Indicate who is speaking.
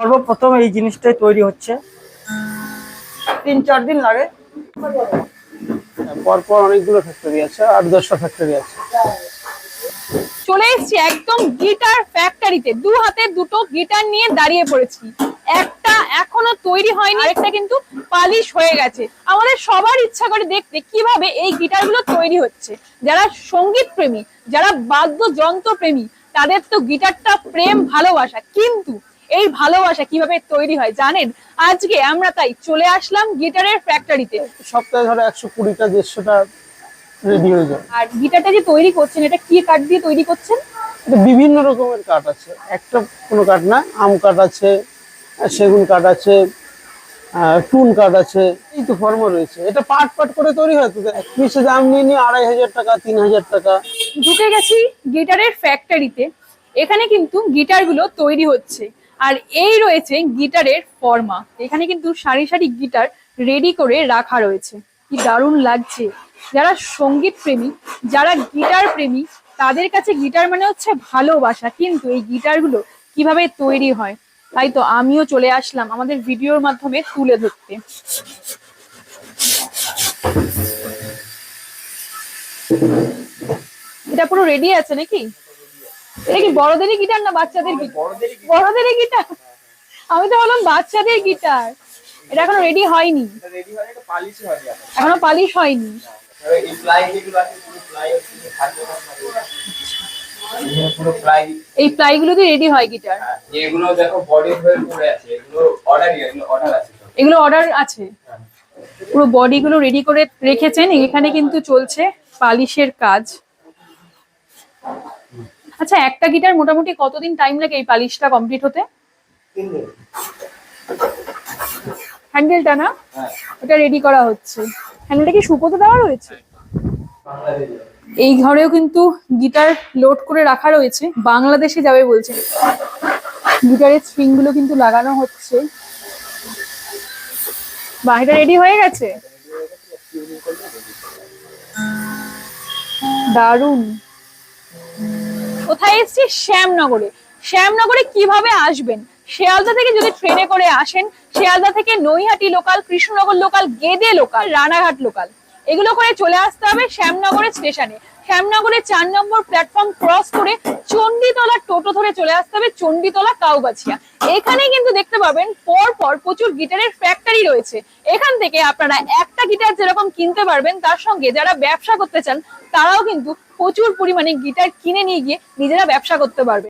Speaker 1: সর্বপ্রথম এই জিনিসটাই তৈরি হচ্ছে। তিন চার দিন লাগে।
Speaker 2: পরপর অনেকগুলো ফ্যাক্টরি আছে আট দশটা ফ্যাক্টরি আছে।
Speaker 3: চলে এসেছি একদম গিটার ফ্যাক্টরিতে দু হাতে দুটো গিটার নিয়ে দাঁড়িয়ে পড়েছি। একটা এখনও তৈরি হয়নি একটা কিন্তু পালিশ হয়ে গেছে। আমাদের সবার ইচ্ছা করে দেখতে কীভাবে এই গিটারগুলো তৈরি হচ্ছে। যারা সংগীত প্রেমী যারা বাদ্যযন্ত্র প্রেমী তাদের তো গিটারটা প্রেম ভালোবাসা। কিন্তু এই ভালোবাসা কীভাবে তৈরি হয় জানেন? আজকে আমরা তাই চলে আসলাম গিটারের ফ্যাক্টরিতে
Speaker 2: সপ্তাহে ধরো একশো কুড়িটা দেড়শোটা রেডি হয়ে যায়।
Speaker 3: আর গিটারটা যে তৈরি করছেন এটা কি কাঠ দিয়ে তৈরি করছেন?
Speaker 2: এটা বিভিন্ন রকমের কাঠ আছে। একটা কোনো কাঠ না আম কাঠ আছে সেগুন কাঠ আছে টুন কাঠ আছে এই তো ফর্ম রয়েছে। এটা পাট পাট করে তৈরি হয় তো? এক পিসে দাম নিয়ে নিয়ে আড়াই হাজার টাকা তিন হাজার টাকা।
Speaker 3: ঢুকে গেছি গিটারের ফ্যাক্টরিতে এখানে কিন্তু গিটারগুলো তৈরি হচ্ছে। আর এই রয়েছে গিটারের ফর্মা এখানে কিন্তু সারি সারি গিটার রেডি করে রাখা রয়েছে। কি দারুণ লাগছে। যারা সংগীত প্রেমী, যারা গিটার প্রেমী, তাদের কাছে গিটার মানে হচ্ছে ভালোবাসা। কিন্তু এই গিটারগুলো কীভাবে তৈরি হয়? তাই তো আমিও চলে আসলাম আমাদের ভিডিওর মাধ্যমে তুলে ধরতে। এটা পুরো রেডি আছে নাকি? এটা কি বড়দেরই গিটার না বাচ্চাদের গিটার বড়দেরই গিটার আমি তো বললাম বাচ্চাদের গিটার এটা এখনও রেডি হয়নি।
Speaker 4: হয় এখন।
Speaker 3: পালিশ হয়নি।
Speaker 4: এই প্লাই
Speaker 3: গুলো দিয়ে রেডি হয় গিটার
Speaker 4: এগুলো দেখো বডি হয়ে পড়ে আছে। এগুলো অর্ডারই এগুলো অর্ডার আছে
Speaker 3: এগুলো অর্ডার আছে। পুরো বডি গুলো রেডি করে রেখেছেন। এখানে কিন্তু চলছে পালিশের কাজ। আচ্ছা একটা গিটার মোটামুটি কতদিন টাইম লাগে এই পালিশটা কমপ্লিট হতে? হ্যান্ডেলটা না?
Speaker 4: হ্যাঁ।
Speaker 3: ওটা রেডি করা হচ্ছে। হ্যান্ডেলটা কি শুকোতে দেওয়া রয়েছে? এই ঘরেও কিন্তু গিটার লোড করে রাখা রয়েছে। বাংলাদেশে যাবে বলছে। গিটারের স্ট্রিংগুলো কিন্তু লাগানো হচ্ছে। বাহিটা রেডি হয়ে গেছে? দারুণ কোথায় এসছি? শ্যামনগরে। শ্যামনগরে কীভাবে আসবেন? শিয়ালদা থেকে যদি ট্রেনে করে আসেন, শিয়ালদা থেকে Naihati local Krishnanagar local Gede local Ranaghat local এগুলো করে চলে আসতে হবে শ্যামনগরের স্টেশনে। শ্যামনগরের চার নম্বর প্ল্যাটফর্ম ক্রস করে চণ্ডীতলা টোটো ধরে চলে আসতে হবে চণ্ডীতলা কাউবাছিয়া। এখানে কিন্তু দেখতে পাবেন পর পর প্রচুর গিটারের ফ্যাক্টরি রয়েছে। এখান থেকে আপনারা একটা গিটার যেরকম কিনতে পারবেন, তার সঙ্গে যারা ব্যবসা করতে চান, তারাও কিন্তু প্রচুর পরিমাণে গিটার কিনে নিয়ে গিয়ে নিজেরা ব্যবসা করতে পারবে।